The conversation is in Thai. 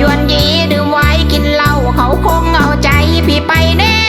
ยวนยีดื่มไว้กินเหล้าเขาคงเอาใจพี่ไปแน่